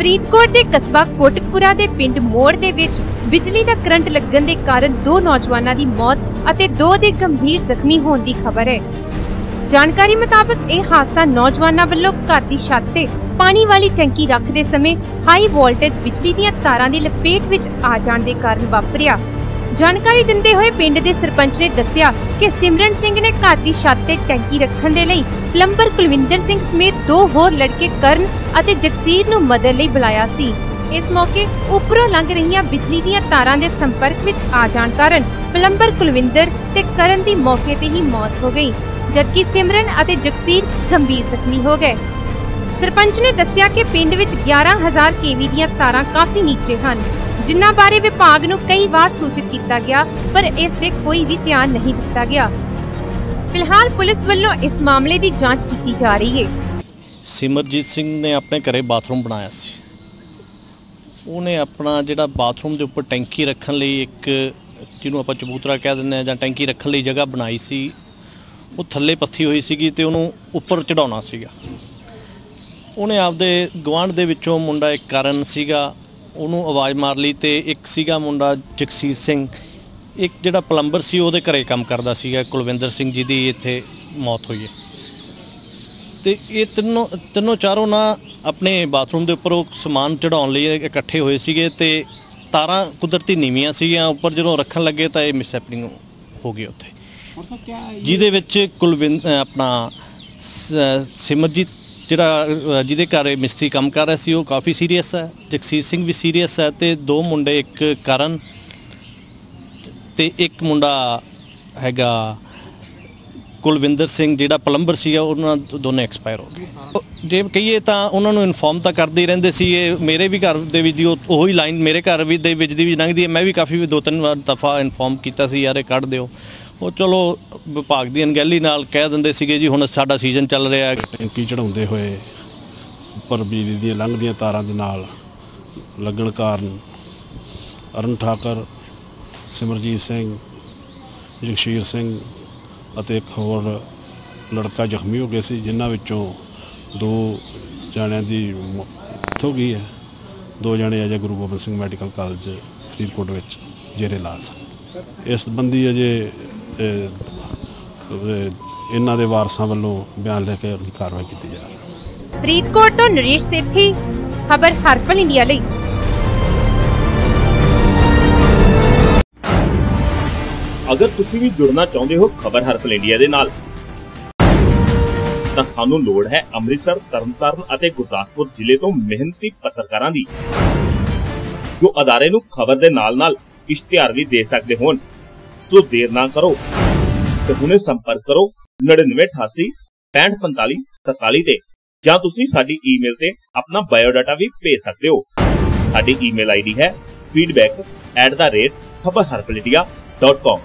ਫਰੀਦਕੋਟ ਦੇ ਕਸਬਾ ਕੋਟਕਪੁਰਾ ਦੇ ਪਿੰਡ ਮੋੜ ਦੇ ਵਿੱਚ ਬਿਜਲੀ ਦਾ ਕਰੰਟ ਲੱਗਣ ਦੇ ਕਾਰਨ ਦੋ ਨੌਜਵਾਨਾਂ ਦੀ ਮੌਤ ਅਤੇ ਦੋ ਦੇ ਗੰਭੀਰ ਜ਼ਖਮੀ ਹੋਣ ਦੀ ਖਬਰ ਹੈ। ਜਾਣਕਾਰੀ ਮੁਤਾਬਕ ਇਹ ਹਾਦਸਾ ਨੌਜਵਾਨਾਂ ਵੱਲੋਂ ਘਰ ਦੀ ਛੱਤ ਤੇ ਪਾਣੀ ਵਾਲੀ ਟੈਂਕੀ ਰੱਖਦੇ ਸਮੇਂ ਹਾਈ ਵੋਲਟੇਜ ਬਿਜਲੀ ਦੀਆਂ ਤਾਰਾਂ ਦੀ ਲਪੇਟ ਵਿੱਚ ਆ ਜਾਣ ਦੇ ਕਾਰਨ ਵਾਪਰਿਆ। ਜਾਣਕਾਰੀ ਦਿੰਦੇ ਹੋਏ ਪਿੰਡ ਦੇ ਸਰਪੰਚ ਨੇ ਦੱਸਿਆ ਕਿ ਸਿਮਰਨ ਸਿੰਘ ਨੇ ਘਰ ਦੀ ਛੱਤ ਤੇ ਟੈਂਕੀ ਰੱਖਣ ਦੇ ਲਈ ਪਲੰਬਰ ਕੁਲਵਿੰਦਰ ਸਿੰਘ ਸਮੇਤ ਦੋ ਹੋਰ ਲੜਕੇ ਕਰਨ ਅਤੇ ਜਗਸੀਰ ਨੂੰ ਮਦਦ ਲਈ ਬੁਲਾਇਆ ਸੀ। ਇਸ ਮੌਕੇ ਉੱਪਰੋਂ ਲੰਘ ਰਹੀਆਂ ਬਿਜਲੀ ਦੀਆਂ ਤਾਰਾਂ ਦੇ ਸੰਪਰਕ ਵਿੱਚ ਆ ਜਾਣ ਕਾਰਨ ਪਲੰਬਰ ਕੁਲਵਿੰਦਰ ਤੇ ਕਰਨ ਦੀ ਮੌਕੇ ਤੇ ਹੀ ਮੌਤ ਹੋ ਗਈ, ਜਦਕਿ ਸਿਮਰਨ ਅਤੇ ਜਗਸੀਰ ਗੰਭੀਰ ਜ਼ਖਮੀ ਹੋ ਗਏ। ਸਰਪੰਚ ਨੇ ਦੱਸਿਆ ਕਿ ਪਿੰਡ ਵਿੱਚ 11000 ਕੇਵੀ ਦੀਆਂ ਤਾਰਾਂ ਕਾਫੀ ਨੀਚੇ ਹਨ। ਜਿਨ੍ਹਾਂ ਬਾਰੇ ਵਿਭਾਗ ਨੂੰ ਕਈ ਵਾਰ ਸੂਚਿਤ ਕੀਤਾ ਗਿਆ, ਪਰ ਇਸ ਤੇ ਕੋਈ ਵੀ ਧਿਆਨ ਨਹੀਂ ਦਿੱਤਾ ਗਿਆ। ਫਿਲਹਾਲ ਪੁਲਿਸ ਵੱਲੋਂ ਇਸ ਮਾਮਲੇ ਦੀ ਜਾਂਚ ਕੀਤੀ ਜਾ ਰਹੀ ਹੈ। ਸਿਮਰਜੀਤ ਸਿੰਘ ਨੇ ਆਪਣੇ ਘਰੇ ਬਾਥਰੂਮ ਬਣਾਇਆ ਸੀ। ਉਹਨੇ ਆਪਣਾ ਜਿਹੜਾ ਬਾਥਰੂਮ ਦੇ ਉੱਪਰ ਟੈਂਕੀ ਰੱਖਣ ਲਈ ਇੱਕ, ਜਿਹਨੂੰ ਆਪਾਂ ਚਬੂਤਰਾ ਕਹਿ ਦਿੰਦੇ ਆ ਜਾਂ ਟੈਂਕੀ ਰੱਖਣ ਲਈ ਜਗ੍ਹਾ ਬਣਾਈ ਸੀ। ਉਹ ਥੱਲੇ ਪੱਥੀ ਹੋਈ ਸੀਗੀ ਤੇ ਉਹਨੂੰ ਉੱਪਰ ਚੜਾਉਣਾ ਸੀਗਾ। ਉਹਨੇ ਆਪਦੇ ਗਵਾਂਢ ਦੇ ਵਿੱਚੋਂ ਮੁੰਡਾ ਇੱਕ ਕਰਨ ਸੀਗਾ। ਉਹਨੂੰ ਆਵਾਜ਼ ਮਾਰ ਲਈ ਤੇ ਇੱਕ ਸੀਗਾ ਮੁੰਡਾ ਜਗਸੀਰ ਸਿੰਘ। ਇੱਕ ਜਿਹੜਾ ਪਲੰਬਰ ਸੀ ਉਹਦੇ ਘਰੇ ਕੰਮ ਕਰਦਾ ਸੀਗਾ ਕੁਲਵਿੰਦਰ ਸਿੰਘ ਜੀ ਦੀ ਇੱਥੇ ਮੌਤ ਹੋਈ ਹੈ। ਤੇ ਇਹ ਤਿੰਨੋਂ ਤਿੰਨੋਂ ਚਾਰੋਂ ਨਾ ਆਪਣੇ ਬਾਥਰੂਮ ਦੇ ਉੱਪਰ ਉਹ ਸਮਾਨ ਚੜਾਉਣ ਲਈ ਇਕੱਠੇ ਹੋਏ ਸੀਗੇ ਤੇ ਤਾਰਾਂ ਕੁਦਰਤੀ ਨੀਵੀਆਂ ਸੀਗੀਆਂ ਉੱਪਰ ਜਦੋਂ ਰੱਖਣ ਲੱਗੇ ਤਾਂ ਇਹ ਮਿਸਹੈਪਨਿੰਗ ਹੋ ਗਈ ਉੱਥੇ। ਜਿਹਦੇ ਵਿੱਚ ਕੁਲਵਿੰਦ ਆਪਣਾ ਸਿਮਰਜੀਤ ਜਿਹੜਾ ਜਿਹਦੇ ਘਰ ਇਹ ਮਿਸਤਰੀ ਕੰਮ ਕਰ ਰਿਹਾ ਸੀ, ਉਹ ਕਾਫੀ ਸੀਰੀਅਸ ਹੈ। ਜਗਸੀਰ ਸਿੰਘ ਵੀ ਸੀਰੀਅਸ ਹੈ ਤੇ ਦੋ ਮੁੰਡੇ, ਇੱਕ ਕਰਨ ਤੇ ਇੱਕ ਮੁੰਡਾ ਹੈਗਾ ਕੁਲਵਿੰਦਰ ਸਿੰਘ, ਜਿਹੜਾ ਪਲੰਬਰ ਸੀਗਾ, ਉਹਨਾਂ ਦੋਨੇ ਐਕਸਪਾਇਰ ਹੋ ਗਏ। ਜੇ ਕਹੀਏ ਤਾਂ ਉਹਨਾਂ ਨੂੰ ਇਨਫੋਰਮ ਤਾਂ ਕਰਦੇ ਹੀ ਰਹਿੰਦੇ ਸੀ, ਇਹ ਮੇਰੇ ਵੀ ਘਰ ਦੇ ਵਿੱਚ ਦੀ ਉਹ- ਹੀ ਲਾਈਨ ਮੇਰੇ ਘਰ ਵੀ ਦੇ ਵਿੱਚ ਦੀ ਵੀ ਲੰਘਦੀ ਹੈ। ਮੈਂ ਵੀ ਕਾਫੀ ਦੋ ਤਿੰਨ ਵਾਰ ਦਫਾ ਇਨਫੋਰਮ ਕੀਤਾ ਸੀ, ਯਾਰ ਇਹ ਕੱਢ ਦਿਓ। ਉਹ ਚਲੋ, ਵਿਭਾਗ ਦੀ ਅਣਗਹਿਲੀ ਨਾਲ ਕਹਿ ਦਿੰਦੇ ਸੀਗੇ ਜੀ, ਹੁਣ ਸਾਡਾ ਸੀਜ਼ਨ ਚੱਲ ਰਿਹਾ ਹੈ। ਟੈਂਕੀ ਚੜਾਉਂਦੇ ਹੋਏ ਉੱਪਰ ਬਿਜਲੀ ਦੀਆਂ ਲੰਘਦੀਆਂ ਤਾਰਾਂ ਦੇ ਨਾਲ ਲੱਗਣ ਕਾਰਨ ਅਰਨ ਠਾਕਰ, ਸਿਮਰਜੀਤ ਸਿੰਘ, ਜਗਸ਼ੀਰ ਸਿੰਘ ਅਤੇ ਇੱਕ ਹੋਰ ਲੜਕਾ ਜ਼ਖਮੀ ਹੋ ਗਿਆ ਸੀ, ਜਿਨ੍ਹਾਂ ਵਿੱਚੋਂ ਦੋ ਜਣਿਆਂ ਦੀ ਮੌਤ ਹੋ ਗਈ ਹੈ। ਦੋ ਜਣੇ ਅਜੇ ਗੁਰੂ ਗੋਬਿੰਦ ਸਿੰਘ ਮੈਡੀਕਲ ਕਾਲਜ ਫਰੀਦਕੋਟ ਵਿੱਚ ਜੇਰੇ ਇਲਾਜ ਇਸ ਸੰਬੰਧੀ ਅਜੇ ਇਹਨਾਂ ਦੇ ਵਾਰਸਾਂ ਵੱਲੋਂ ਬਿਆਨ ਲੈ ਕੇ ਅਗਲੀ ਕਾਰਵਾਈ ਕੀਤੀ ਜਾ ਰਹੀ ਹੈ। ਫਰੀਦਕੋਟ ਤੋਂ ਨਰੇਸ਼ ਸੇਠੀ ਖਬਰ ਹਰਪਲ ਇੰਡੀਆ ਲਈ। ਅਗਰ ਤੁਸੀਂ ਵੀ ਜੁੜਨਾ ਚਾਹੁੰਦੇ ਹੋ ਖਬਰ ਹਰਪਲ ਇੰਡੀਆ ਦੇ ਨਾਲ ਤਾਂ ਸਾਨੂੰ ਲੋੜ ਹੈ ਅੰਮ੍ਰਿਤਸਰ ਤਰਨਤਾਰਨ ਅਤੇ ਗੁਰਦਾਸਪੁਰ ਜ਼ਿਲ੍ਹੇ ਤੋਂ ਮਿਹਨਤੀ ਪੱਤਰਕਾਰਾਂ ਦੀ ਜੋ ਅਦਾਰੇ ਨੂੰ ਖਬਰ ਦੇ ਨਾਲ-ਨਾਲ ਇਸ਼ਤਿਹਾਰ ਵੀ ਦੇ ਸਕਦੇ ਹੋਣ। ਸੋ ਦੇਰ ਨਾ ਕਰੋ ਤੇ ਹੁਣੇ ਸੰਪਰਕ ਕਰੋ 9988 6545 47 ਤੇ ਜਾਂ ਤੁਸੀਂ ਸਾਡੀ ਈਮੇਲ ਤੇ ਆਪਣਾ ਬਾਇਓਡਾਟਾ ਵੀ ਭੇਜ ਸਕਦੇ ਹੋ ਸਾਡੀ ਈਮੇਲ ਆਈਡੀ ਹੈ feedback@khabarharpaladia.com